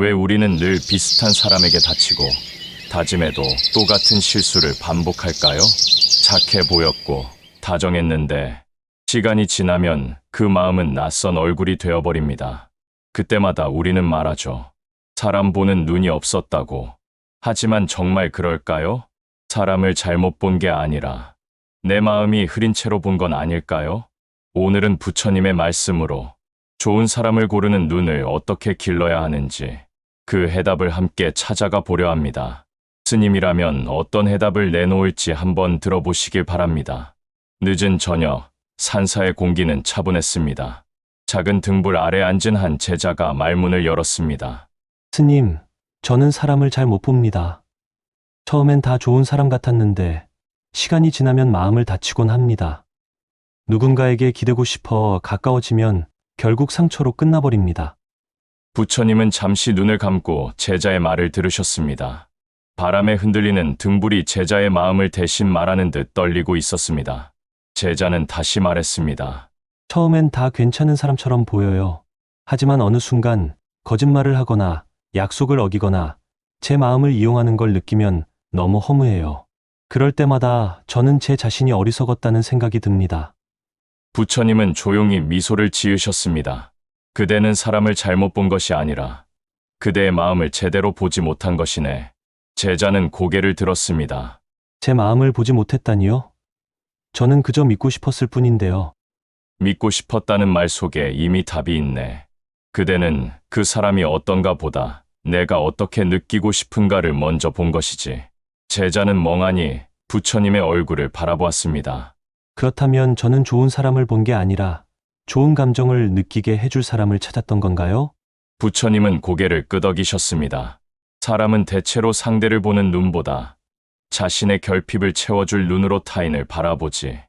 왜 우리는 늘 비슷한 사람에게 다치고 다짐해도 똑같은 실수를 반복할까요? 착해 보였고 다정했는데 시간이 지나면 그 마음은 낯선 얼굴이 되어버립니다. 그때마다 우리는 말하죠. 사람 보는 눈이 없었다고. 하지만 정말 그럴까요? 사람을 잘못 본 게 아니라 내 마음이 흐린 채로 본 건 아닐까요? 오늘은 부처님의 말씀으로 좋은 사람을 고르는 눈을 어떻게 길러야 하는지 그 해답을 함께 찾아가 보려 합니다. 스님이라면 어떤 해답을 내놓을지 한번 들어보시길 바랍니다. 늦은 저녁, 산사의 공기는 차분했습니다. 작은 등불 아래 앉은 한 제자가 말문을 열었습니다. 스님, 저는 사람을 잘 못 봅니다. 처음엔 다 좋은 사람 같았는데, 시간이 지나면 마음을 다치곤 합니다. 누군가에게 기대고 싶어 가까워지면 결국 상처로 끝나버립니다. 부처님은 잠시 눈을 감고 제자의 말을 들으셨습니다. 바람에 흔들리는 등불이 제자의 마음을 대신 말하는 듯 떨리고 있었습니다. 제자는 다시 말했습니다. 처음엔 다 괜찮은 사람처럼 보여요. 하지만 어느 순간 거짓말을 하거나 약속을 어기거나 제 마음을 이용하는 걸 느끼면 너무 허무해요. 그럴 때마다 저는 제 자신이 어리석었다는 생각이 듭니다. 부처님은 조용히 미소를 지으셨습니다. 그대는 사람을 잘못 본 것이 아니라 그대의 마음을 제대로 보지 못한 것이네. 제자는 고개를 들었습니다. 제 마음을 보지 못했다니요? 저는 그저 믿고 싶었을 뿐인데요. 믿고 싶었다는 말 속에 이미 답이 있네. 그대는 그 사람이 어떤가 보다 내가 어떻게 느끼고 싶은가를 먼저 본 것이지. 제자는 멍하니 부처님의 얼굴을 바라보았습니다. 그렇다면 저는 좋은 사람을 본 게 아니라 좋은 감정을 느끼게 해줄 사람을 찾았던 건가요? 부처님은 고개를 끄덕이셨습니다. 사람은 대체로 상대를 보는 눈보다 자신의 결핍을 채워줄 눈으로 타인을 바라보지.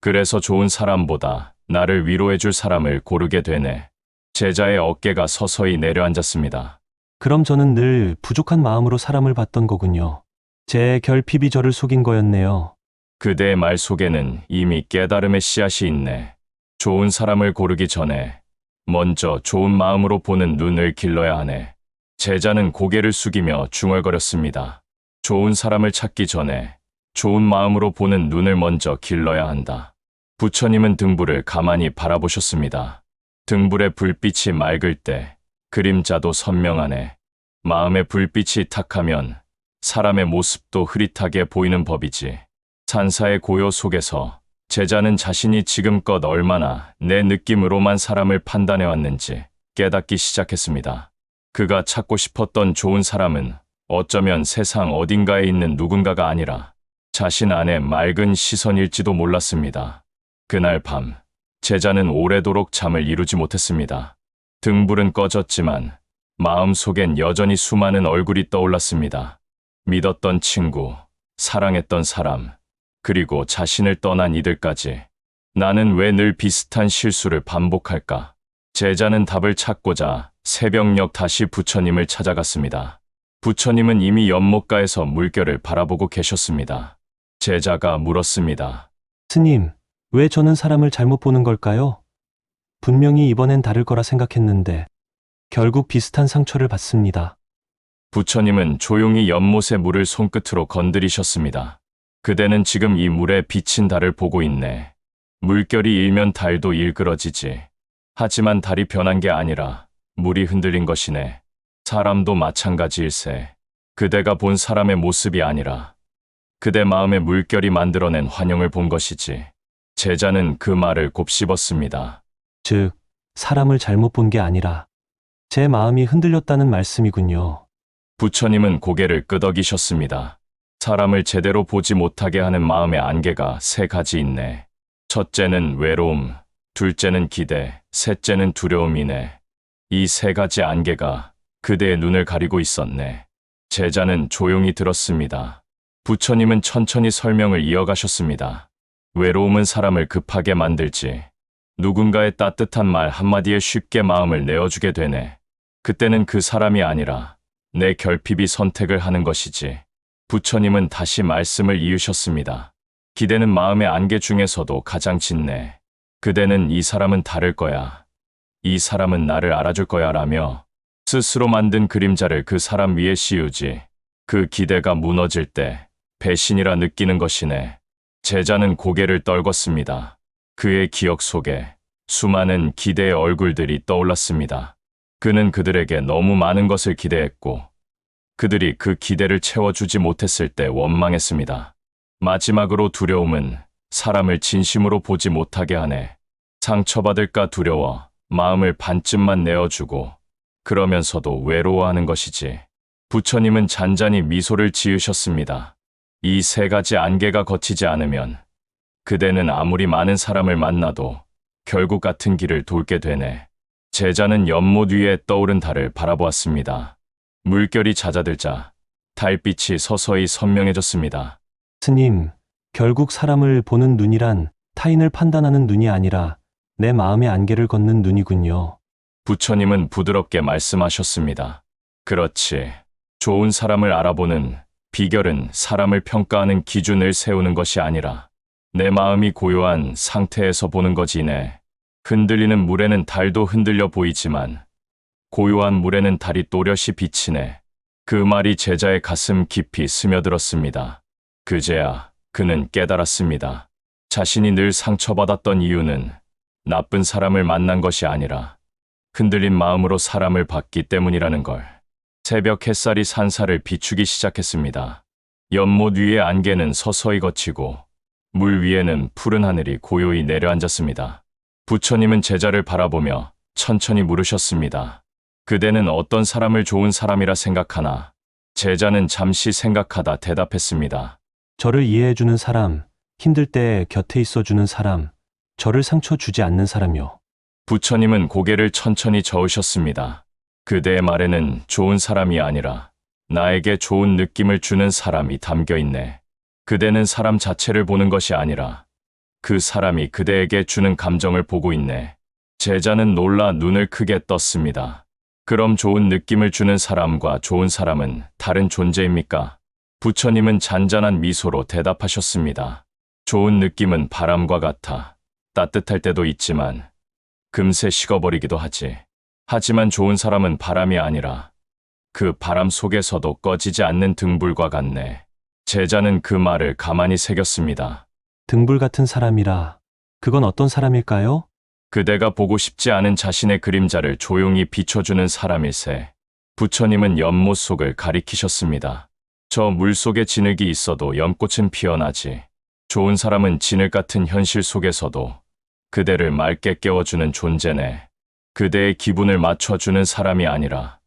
그래서 좋은 사람보다 나를 위로해줄 사람을 고르게 되네. 제자의 어깨가 서서히 내려앉았습니다. 그럼 저는 늘 부족한 마음으로 사람을 봤던 거군요. 제 결핍이 저를 속인 거였네요. 그대의 말 속에는 이미 깨달음의 씨앗이 있네. 좋은 사람을 고르기 전에 먼저 좋은 마음으로 보는 눈을 길러야 하네. 제자는 고개를 숙이며 중얼거렸습니다. 좋은 사람을 찾기 전에 좋은 마음으로 보는 눈을 먼저 길러야 한다. 부처님은 등불을 가만히 바라보셨습니다. 등불의 불빛이 맑을 때 그림자도 선명하네. 마음의 불빛이 탁하면 사람의 모습도 흐릿하게 보이는 법이지. 산사의 고요 속에서 제자는 자신이 지금껏 얼마나 내 느낌으로만 사람을 판단해 왔는지 깨닫기 시작했습니다. 그가 찾고 싶었던 좋은 사람은 어쩌면 세상 어딘가에 있는 누군가가 아니라 자신 안의 맑은 시선일지도 몰랐습니다. 그날 밤, 제자는 오래도록 잠을 이루지 못했습니다. 등불은 꺼졌지만 마음 속엔 여전히 수많은 얼굴이 떠올랐습니다. 믿었던 친구, 사랑했던 사람, 그리고 자신을 떠난 이들까지. 나는 왜 늘 비슷한 실수를 반복할까? 제자는 답을 찾고자 새벽녘 다시 부처님을 찾아갔습니다. 부처님은 이미 연못가에서 물결을 바라보고 계셨습니다. 제자가 물었습니다. 스님, 왜 저는 사람을 잘못 보는 걸까요? 분명히 이번엔 다를 거라 생각했는데, 결국 비슷한 상처를 받습니다. 부처님은 조용히 연못의 물을 손끝으로 건드리셨습니다. 그대는 지금 이 물에 비친 달을 보고 있네. 물결이 일면 달도 일그러지지. 하지만 달이 변한 게 아니라 물이 흔들린 것이네. 사람도 마찬가지일세. 그대가 본 사람의 모습이 아니라 그대 마음의 물결이 만들어낸 환영을 본 것이지. 제자는 그 말을 곱씹었습니다. 즉, 사람을 잘못 본 게 아니라, 제 마음이 흔들렸다는 말씀이군요. 부처님은 고개를 끄덕이셨습니다. 사람을 제대로 보지 못하게 하는 마음의 안개가 세 가지 있네. 첫째는 외로움, 둘째는 기대, 셋째는 두려움이네. 이 세 가지 안개가 그대의 눈을 가리고 있었네. 제자는 조용히 들었습니다. 부처님은 천천히 설명을 이어가셨습니다. 외로움은 사람을 급하게 만들지. 누군가의 따뜻한 말 한마디에 쉽게 마음을 내어주게 되네. 그때는 그 사람이 아니라 내 결핍이 선택을 하는 것이지. 부처님은 다시 말씀을 이으셨습니다. 기대는 마음의 안개 중에서도 가장 짙네. 그대는 이 사람은 다를 거야. 이 사람은 나를 알아줄 거야 라며 스스로 만든 그림자를 그 사람 위에 씌우지. 그 기대가 무너질 때 배신이라 느끼는 것이네. 제자는 고개를 떨궜습니다. 그의 기억 속에 수많은 기대의 얼굴들이 떠올랐습니다. 그는 그들에게 너무 많은 것을 기대했고, 그들이 그 기대를 채워주지 못했을 때 원망했습니다. 마지막으로 두려움은 사람을 진심으로 보지 못하게 하네. 상처받을까 두려워 마음을 반쯤만 내어주고, 그러면서도 외로워하는 것이지. 부처님은 잔잔히 미소를 지으셨습니다. 이 세 가지 안개가 거치지 않으면 그대는 아무리 많은 사람을 만나도 결국 같은 길을 돌게 되네. 제자는 연못 위에 떠오른 달을 바라보았습니다. 물결이 잦아들자 달빛이 서서히 선명해졌습니다. 스님, 결국 사람을 보는 눈이란 타인을 판단하는 눈이 아니라 내 마음의 안개를 걷는 눈이군요. 부처님은 부드럽게 말씀하셨습니다. 그렇지. 좋은 사람을 알아보는 비결은 사람을 평가하는 기준을 세우는 것이 아니라 내 마음이 고요한 상태에서 보는 거지네. 흔들리는 물에는 달도 흔들려 보이지만 고요한 물에는 달이 또렷이 비치네. 그 말이 제자의 가슴 깊이 스며들었습니다. 그제야 그는 깨달았습니다. 자신이 늘 상처받았던 이유는 나쁜 사람을 만난 것이 아니라 흔들린 마음으로 사람을 봤기 때문이라는 걸. 새벽 햇살이 산사를 비추기 시작했습니다. 연못 위의 안개는 서서히 걷히고 물 위에는 푸른 하늘이 고요히 내려앉았습니다. 부처님은 제자를 바라보며 천천히 물으셨습니다. 그대는 어떤 사람을 좋은 사람이라 생각하나? 제자는 잠시 생각하다 대답했습니다. 저를 이해해주는 사람, 힘들 때 곁에 있어주는 사람, 저를 상처 주지 않는 사람요. 부처님은 고개를 천천히 저으셨습니다. 그대의 말에는 좋은 사람이 아니라 나에게 좋은 느낌을 주는 사람이 담겨 있네. 그대는 사람 자체를 보는 것이 아니라 그 사람이 그대에게 주는 감정을 보고 있네. 제자는 놀라 눈을 크게 떴습니다. 그럼 좋은 느낌을 주는 사람과 좋은 사람은 다른 존재입니까? 부처님은 잔잔한 미소로 대답하셨습니다. 좋은 느낌은 바람과 같아 따뜻할 때도 있지만 금세 식어버리기도 하지. 하지만 좋은 사람은 바람이 아니라 그 바람 속에서도 꺼지지 않는 등불과 같네. 제자는 그 말을 가만히 새겼습니다. 등불 같은 사람이라. 그건 어떤 사람일까요? 그대가 보고 싶지 않은 자신의 그림자를 조용히 비춰주는 사람일세. 부처님은 연못 속을 가리키셨습니다. 저 물 속에 진흙이 있어도 연꽃은 피어나지. 좋은 사람은 진흙 같은 현실 속에서도 그대를 맑게 깨워주는 존재네. 그대의 기분을 맞춰주는 사람이 아니라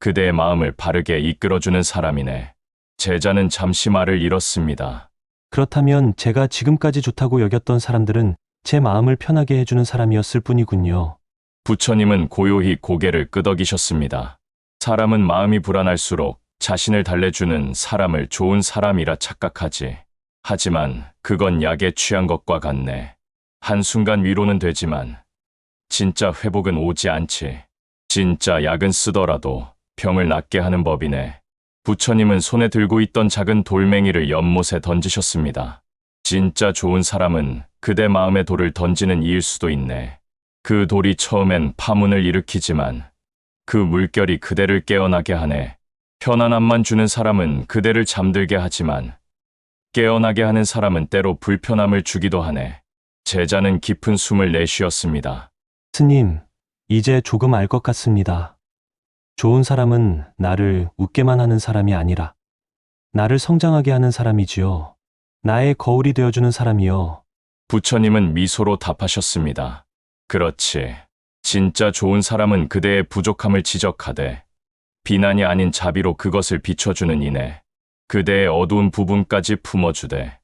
그대의 마음을 바르게 이끌어주는 사람이네. 제자는 잠시 말을 잃었습니다. 그렇다면 제가 지금까지 좋다고 여겼던 사람들은 제 마음을 편하게 해주는 사람이었을 뿐이군요. 부처님은 고요히 고개를 끄덕이셨습니다. 사람은 마음이 불안할수록 자신을 달래주는 사람을 좋은 사람이라 착각하지. 하지만 그건 약에 취한 것과 같네. 한순간 위로는 되지만 진짜 회복은 오지 않지. 진짜 약은 쓰더라도 병을 낫게 하는 법이네. 부처님은 손에 들고 있던 작은 돌멩이를 연못에 던지셨습니다. 진짜 좋은 사람은 그대 마음에 돌을 던지는 이일 수도 있네. 그 돌이 처음엔 파문을 일으키지만 그 물결이 그대를 깨어나게 하네. 편안함만 주는 사람은 그대를 잠들게 하지만 깨어나게 하는 사람은 때로 불편함을 주기도 하네. 제자는 깊은 숨을 내쉬었습니다. 스님, 이제 조금 알 것 같습니다. 좋은 사람은 나를 웃게만 하는 사람이 아니라 나를 성장하게 하는 사람이지요. 나의 거울이 되어주는 사람이요. 부처님은 미소로 답하셨습니다. 그렇지. 진짜 좋은 사람은 그대의 부족함을 지적하되 비난이 아닌 자비로 그것을 비춰주는 이네. 그대의 어두운 부분까지 품어주되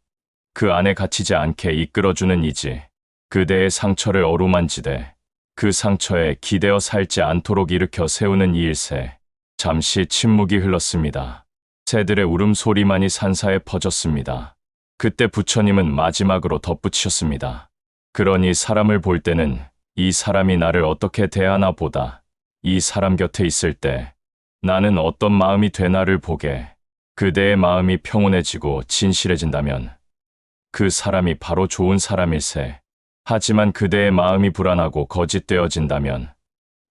그 안에 갇히지 않게 이끌어주는 이지. 그대의 상처를 어루만지되 그 상처에 기대어 살지 않도록 일으켜 세우는 이일세. 잠시 침묵이 흘렀습니다. 새들의 울음소리만이 산사에 퍼졌습니다. 그때 부처님은 마지막으로 덧붙이셨습니다. 그러니 사람을 볼 때는 이 사람이 나를 어떻게 대하나 보다 이 사람 곁에 있을 때 나는 어떤 마음이 되나를 보게 그대의 마음이 평온해지고 진실해진다면 그 사람이 바로 좋은 사람일세. 하지만 그대의 마음이 불안하고 거짓되어진다면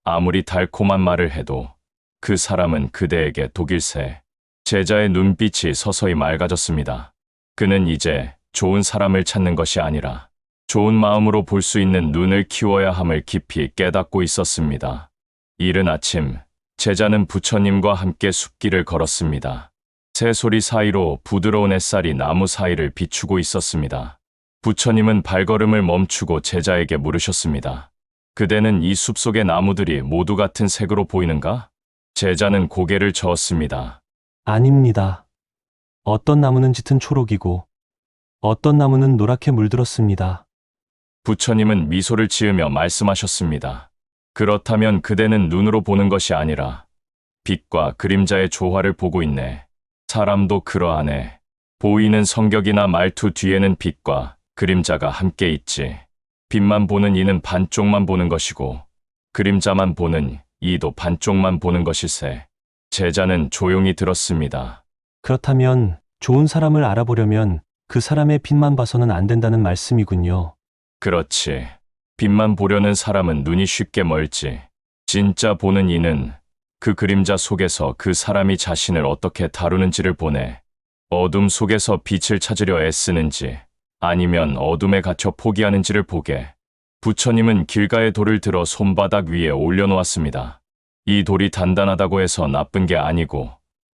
아무리 달콤한 말을 해도 그 사람은 그대에게 독일세. 제자의 눈빛이 서서히 맑아졌습니다. 그는 이제 좋은 사람을 찾는 것이 아니라 좋은 마음으로 볼 수 있는 눈을 키워야 함을 깊이 깨닫고 있었습니다. 이른 아침, 제자는 부처님과 함께 숲길을 걸었습니다. 새소리 사이로 부드러운 햇살이 나무 사이를 비추고 있었습니다. 부처님은 발걸음을 멈추고 제자에게 물으셨습니다. 그대는 이 숲속의 나무들이 모두 같은 색으로 보이는가? 제자는 고개를 저었습니다. 아닙니다. 어떤 나무는 짙은 초록이고, 어떤 나무는 노랗게 물들었습니다. 부처님은 미소를 지으며 말씀하셨습니다. 그렇다면 그대는 눈으로 보는 것이 아니라 빛과 그림자의 조화를 보고 있네. 사람도 그러하네. 보이는 성격이나 말투 뒤에는 빛과 그림자가 함께 있지. 빛만 보는 이는 반쪽만 보는 것이고, 그림자만 보는 이도 반쪽만 보는 것일세. 제자는 조용히 들었습니다. 그렇다면 좋은 사람을 알아보려면 그 사람의 빛만 봐서는 안 된다는 말씀이군요. 그렇지. 빛만 보려는 사람은 눈이 쉽게 멀지. 진짜 보는 이는 그 그림자 속에서 그 사람이 자신을 어떻게 다루는지를 보네. 어둠 속에서 빛을 찾으려 애쓰는지, 아니면 어둠에 갇혀 포기하는지를 보게. 부처님은 길가의 돌을 들어 손바닥 위에 올려놓았습니다. 이 돌이 단단하다고 해서 나쁜 게 아니고,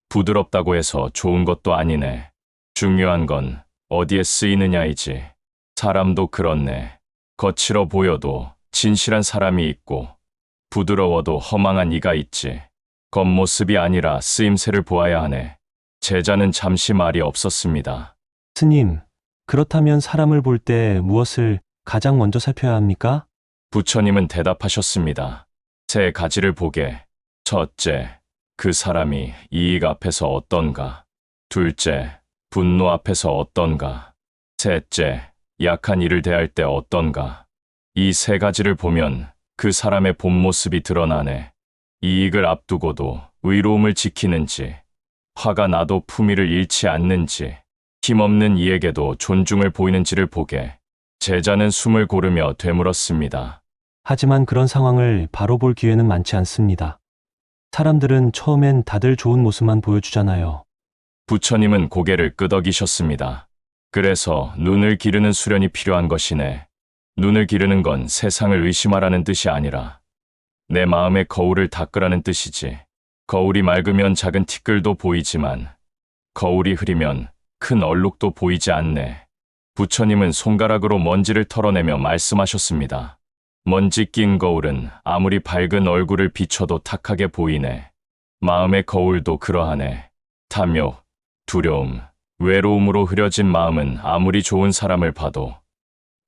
부드럽다고 해서 좋은 것도 아니네. 중요한 건 어디에 쓰이느냐이지. 사람도 그렇네. 거칠어 보여도 진실한 사람이 있고 부드러워도 허망한 이가 있지. 겉모습이 아니라 쓰임새를 보아야 하네. 제자는 잠시 말이 없었습니다. 스님, 그렇다면 사람을 볼 때 무엇을 가장 먼저 살펴야 합니까? 부처님은 대답하셨습니다. 세 가지를 보게. 첫째, 그 사람이 이익 앞에서 어떤가. 둘째, 분노 앞에서 어떤가. 셋째, 약한 이를 대할 때 어떤가. 이 세 가지를 보면 그 사람의 본 모습이 드러나네. 이익을 앞두고도 의로움을 지키는지, 화가 나도 품위를 잃지 않는지, 힘없는 이에게도 존중을 보이는지를 보게. 제자는 숨을 고르며 되물었습니다. 하지만 그런 상황을 바로 볼 기회는 많지 않습니다. 사람들은 처음엔 다들 좋은 모습만 보여주잖아요. 부처님은 고개를 끄덕이셨습니다. 그래서 눈을 기르는 수련이 필요한 것이네. 눈을 기르는 건 세상을 의심하라는 뜻이 아니라 내 마음의 거울을 닦으라는 뜻이지. 거울이 맑으면 작은 티끌도 보이지만 거울이 흐리면 큰 얼룩도 보이지 않네. 부처님은 손가락으로 먼지를 털어내며 말씀하셨습니다. 먼지 낀 거울은 아무리 밝은 얼굴을 비춰도 탁하게 보이네. 마음의 거울도 그러하네. 탐욕, 두려움, 외로움으로 흐려진 마음은 아무리 좋은 사람을 봐도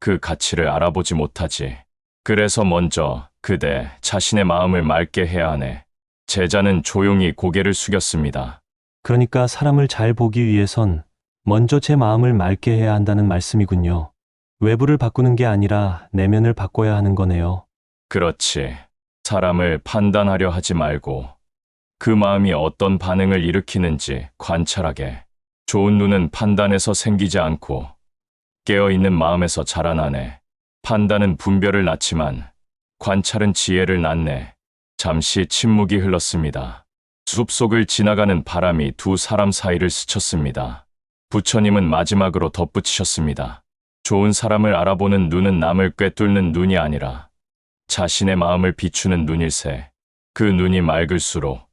그 가치를 알아보지 못하지. 그래서 먼저 그대 자신의 마음을 맑게 해야 하네. 제자는 조용히 고개를 숙였습니다. 그러니까 사람을 잘 보기 위해선 먼저 제 마음을 맑게 해야 한다는 말씀이군요. 외부를 바꾸는 게 아니라 내면을 바꿔야 하는 거네요. 그렇지. 사람을 판단하려 하지 말고 그 마음이 어떤 반응을 일으키는지 관찰하게. 좋은 눈은 판단에서 생기지 않고 깨어있는 마음에서 자라나네. 판단은 분별을 낳지만 관찰은 지혜를 낳네. 잠시 침묵이 흘렀습니다. 숲속을 지나가는 바람이 두 사람 사이를 스쳤습니다. 부처님은 마지막으로 덧붙이셨습니다. 좋은 사람을 알아보는 눈은 남을 꿰뚫는 눈이 아니라 자신의 마음을 비추는 눈일세. 그 눈이 맑을수록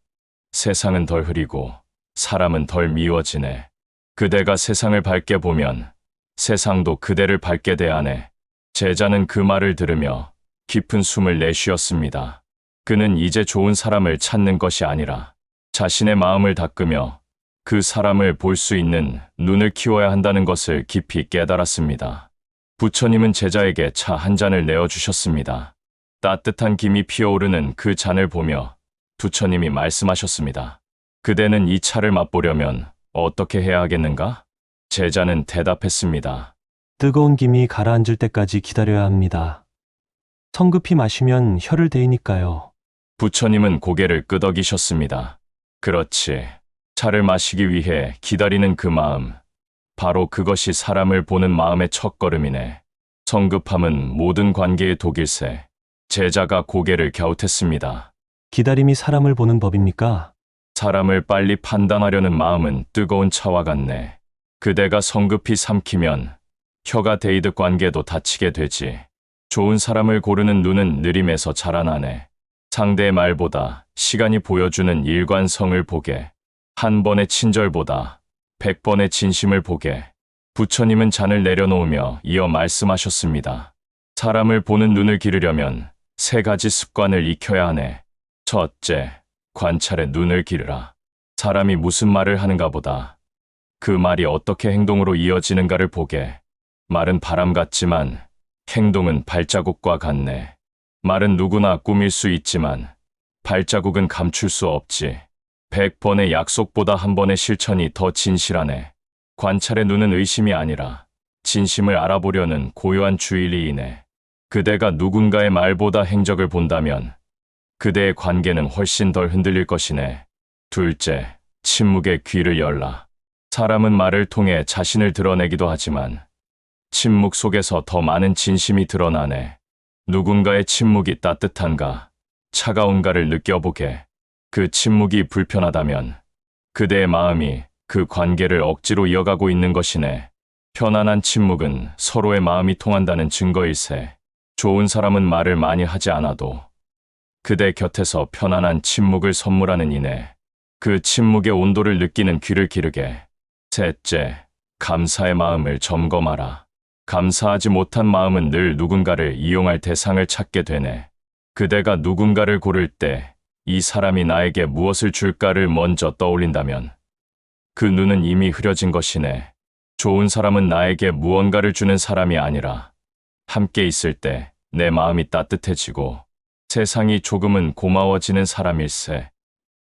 세상은 덜 흐리고 사람은 덜 미워지네. 그대가 세상을 밝게 보면 세상도 그대를 밝게 대하네. 제자는 그 말을 들으며 깊은 숨을 내쉬었습니다. 그는 이제 좋은 사람을 찾는 것이 아니라 자신의 마음을 닦으며 그 사람을 볼 수 있는 눈을 키워야 한다는 것을 깊이 깨달았습니다. 부처님은 제자에게 차 한 잔을 내어주셨습니다. 따뜻한 김이 피어오르는 그 잔을 보며 부처님이 말씀하셨습니다. 그대는 이 차를 맛보려면 어떻게 해야 하겠는가? 제자는 대답했습니다. 뜨거운 김이 가라앉을 때까지 기다려야 합니다. 성급히 마시면 혀를 데이니까요. 부처님은 고개를 끄덕이셨습니다. 그렇지. 차를 마시기 위해 기다리는 그 마음. 바로 그것이 사람을 보는 마음의 첫걸음이네. 성급함은 모든 관계의 독일세. 제자가 고개를 갸웃했습니다. 기다림이 사람을 보는 법입니까? 사람을 빨리 판단하려는 마음은 뜨거운 차와 같네. 그대가 성급히 삼키면 혀가 데이드 관계도 다치게 되지. 좋은 사람을 고르는 눈은 느림에서 자라나네. 상대의 말보다 시간이 보여주는 일관성을 보게. 한 번의 친절보다 백 번의 진심을 보게. 부처님은 잔을 내려놓으며 이어 말씀하셨습니다. 사람을 보는 눈을 기르려면 세 가지 습관을 익혀야 하네. 첫째, 관찰에 눈을 기르라. 사람이 무슨 말을 하는가 보다 그 말이 어떻게 행동으로 이어지는가를 보게. 말은 바람 같지만 행동은 발자국과 같네. 말은 누구나 꾸밀 수 있지만 발자국은 감출 수 없지. 백 번의 약속보다 한 번의 실천이 더 진실하네. 관찰의 눈은 의심이 아니라 진심을 알아보려는 고요한 주의리이네. 그대가 누군가의 말보다 행적을 본다면 그대의 관계는 훨씬 덜 흔들릴 것이네. 둘째, 침묵의 귀를 열라. 사람은 말을 통해 자신을 드러내기도 하지만 침묵 속에서 더 많은 진심이 드러나네. 누군가의 침묵이 따뜻한가, 차가운가를 느껴보게. 그 침묵이 불편하다면 그대의 마음이 그 관계를 억지로 이어가고 있는 것이네. 편안한 침묵은 서로의 마음이 통한다는 증거일세. 좋은 사람은 말을 많이 하지 않아도 그대 곁에서 편안한 침묵을 선물하는 이네. 그 침묵의 온도를 느끼는 귀를 기르게. 셋째, 감사의 마음을 점검하라. 감사하지 못한 마음은 늘 누군가를 이용할 대상을 찾게 되네. 그대가 누군가를 고를 때 이 사람이 나에게 무엇을 줄까를 먼저 떠올린다면 그 눈은 이미 흐려진 것이네. 좋은 사람은 나에게 무언가를 주는 사람이 아니라 함께 있을 때 내 마음이 따뜻해지고 세상이 조금은 고마워지는 사람일세.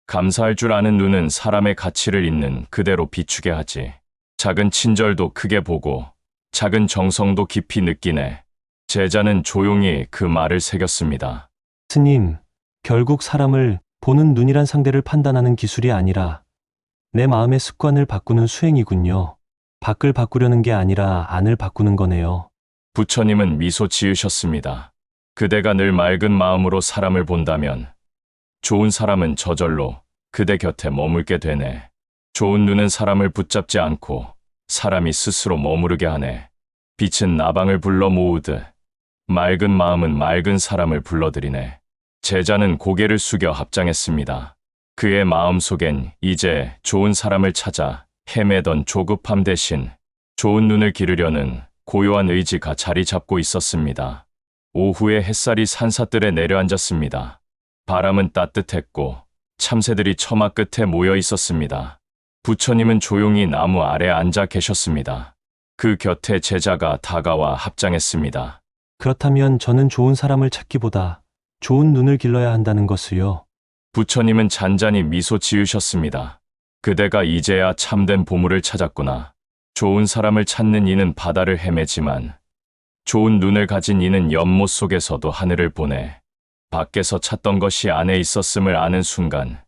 감사할 줄 아는 눈은 사람의 가치를 있는 그대로 비추게 하지. 작은 친절도 크게 보고 작은 정성도 깊이 느끼네. 제자는 조용히 그 말을 새겼습니다. 스님, 결국 사람을 보는 눈이란 상대를 판단하는 기술이 아니라 내 마음의 습관을 바꾸는 수행이군요. 밖을 바꾸려는 게 아니라 안을 바꾸는 거네요. 부처님은 미소 지으셨습니다. 그대가 늘 맑은 마음으로 사람을 본다면 좋은 사람은 저절로 그대 곁에 머물게 되네. 좋은 눈은 사람을 붙잡지 않고 사람이 스스로 머무르게 하네. 빛은 나방을 불러 모으듯 맑은 마음은 맑은 사람을 불러들이네. 제자는 고개를 숙여 합장했습니다. 그의 마음 속엔 이제 좋은 사람을 찾아 헤매던 조급함 대신 좋은 눈을 기르려는 고요한 의지가 자리 잡고 있었습니다. 오후에 햇살이 산사뜰에 내려앉았습니다. 바람은 따뜻했고 참새들이 처마 끝에 모여 있었습니다. 부처님은 조용히 나무 아래 앉아 계셨습니다. 그 곁에 제자가 다가와 합장했습니다. 그렇다면 저는 좋은 사람을 찾기보다 좋은 눈을 길러야 한다는 것을요. 부처님은 잔잔히 미소 지으셨습니다. 그대가 이제야 참된 보물을 찾았구나. 좋은 사람을 찾는 이는 바다를 헤매지만 좋은 눈을 가진 이는 연못 속에서도 하늘을 보내 밖에서 찾던 것이 안에 있었음을 아는 순간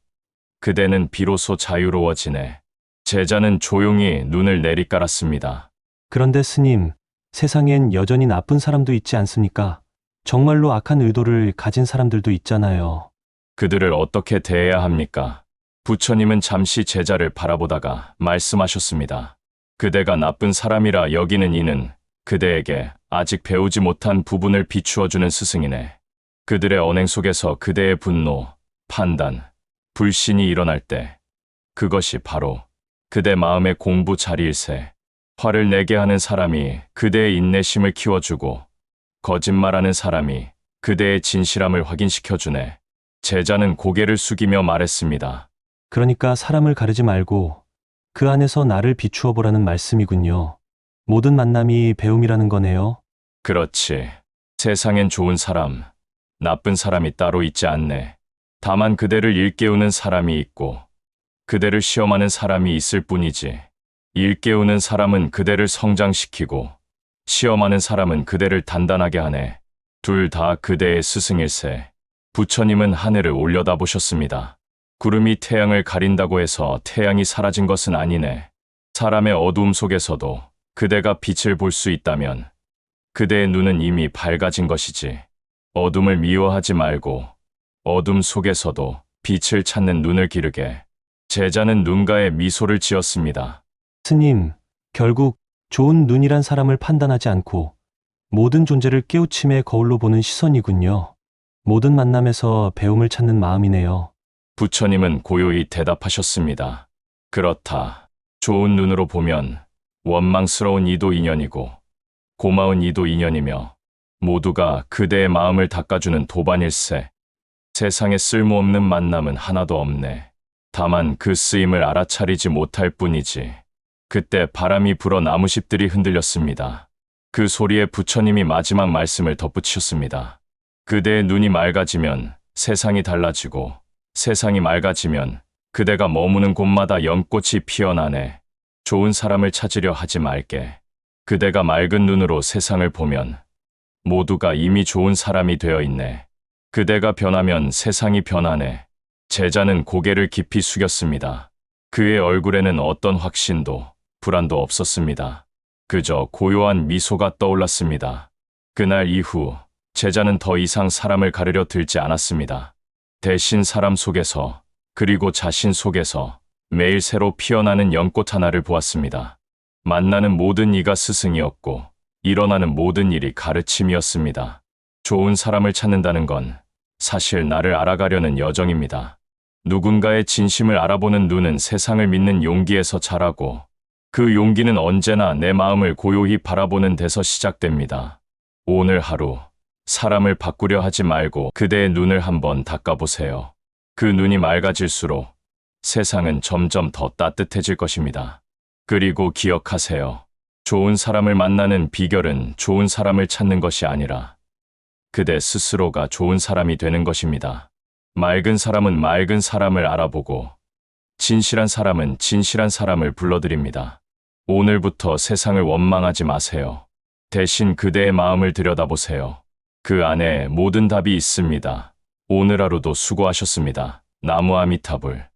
그대는 비로소 자유로워지네. 제자는 조용히 눈을 내리깔았습니다. 그런데 스님, 세상엔 여전히 나쁜 사람도 있지 않습니까? 정말로 악한 의도를 가진 사람들도 있잖아요. 그들을 어떻게 대해야 합니까? 부처님은 잠시 제자를 바라보다가 말씀하셨습니다. 그대가 나쁜 사람이라 여기는 이는 그대에게 아직 배우지 못한 부분을 비추어주는 스승이네. 그들의 언행 속에서 그대의 분노, 판단, 불신이 일어날 때 그것이 바로 그대 마음의 공부 자리일세. 화를 내게 하는 사람이 그대의 인내심을 키워주고 거짓말하는 사람이 그대의 진실함을 확인시켜 주네. 제자는 고개를 숙이며 말했습니다. 그러니까 사람을 가르지 말고 그 안에서 나를 비추어 보라는 말씀이군요. 모든 만남이 배움이라는 거네요. 그렇지. 세상엔 좋은 사람, 나쁜 사람이 따로 있지 않네. 다만 그대를 일깨우는 사람이 있고, 그대를 시험하는 사람이 있을 뿐이지. 일깨우는 사람은 그대를 성장시키고, 시험하는 사람은 그대를 단단하게 하네. 둘 다 그대의 스승일세. 부처님은 하늘을 올려다보셨습니다. 구름이 태양을 가린다고 해서 태양이 사라진 것은 아니네. 사람의 어두움 속에서도 그대가 빛을 볼 수 있다면 그대의 눈은 이미 밝아진 것이지. 어둠을 미워하지 말고 어둠 속에서도 빛을 찾는 눈을 기르게 제자는 눈가에 미소를 지었습니다. 스님, 결국 좋은 눈이란 사람을 판단하지 않고 모든 존재를 깨우침의 거울로 보는 시선이군요. 모든 만남에서 배움을 찾는 마음이네요. 부처님은 고요히 대답하셨습니다. 그렇다. 좋은 눈으로 보면 원망스러운 이도 인연이고 고마운 이도 인연이며 모두가 그대의 마음을 닦아주는 도반일세. 세상에 쓸모없는 만남은 하나도 없네. 다만 그 쓰임을 알아차리지 못할 뿐이지. 그때 바람이 불어 나무십들이 흔들렸습니다. 그 소리에 부처님이 마지막 말씀을 덧붙이셨습니다. 그대의 눈이 맑아지면 세상이 달라지고 세상이 맑아지면 그대가 머무는 곳마다 연꽃이 피어나네. 좋은 사람을 찾으려 하지 말게. 그대가 맑은 눈으로 세상을 보면 모두가 이미 좋은 사람이 되어 있네. 그대가 변하면 세상이 변하네. 제자는 고개를 깊이 숙였습니다. 그의 얼굴에는 어떤 확신도 불안도 없었습니다. 그저 고요한 미소가 떠올랐습니다. 그날 이후 제자는 더 이상 사람을 가르려 들지 않았습니다. 대신 사람 속에서 그리고 자신 속에서 매일 새로 피어나는 연꽃 하나를 보았습니다. 만나는 모든 이가 스승이었고 일어나는 모든 일이 가르침이었습니다. 좋은 사람을 찾는다는 건 사실 나를 알아가려는 여정입니다. 누군가의 진심을 알아보는 눈은 세상을 믿는 용기에서 자라고 그 용기는 언제나 내 마음을 고요히 바라보는 데서 시작됩니다. 오늘 하루 사람을 바꾸려 하지 말고 그대의 눈을 한번 닦아보세요. 그 눈이 맑아질수록 세상은 점점 더 따뜻해질 것입니다. 그리고 기억하세요. 좋은 사람을 만나는 비결은 좋은 사람을 찾는 것이 아니라 그대 스스로가 좋은 사람이 되는 것입니다. 맑은 사람은 맑은 사람을 알아보고 진실한 사람은 진실한 사람을 불러드립니다. 오늘부터 세상을 원망하지 마세요. 대신 그대의 마음을 들여다보세요. 그 안에 모든 답이 있습니다. 오늘 하루도 수고하셨습니다. 나무 아미타불.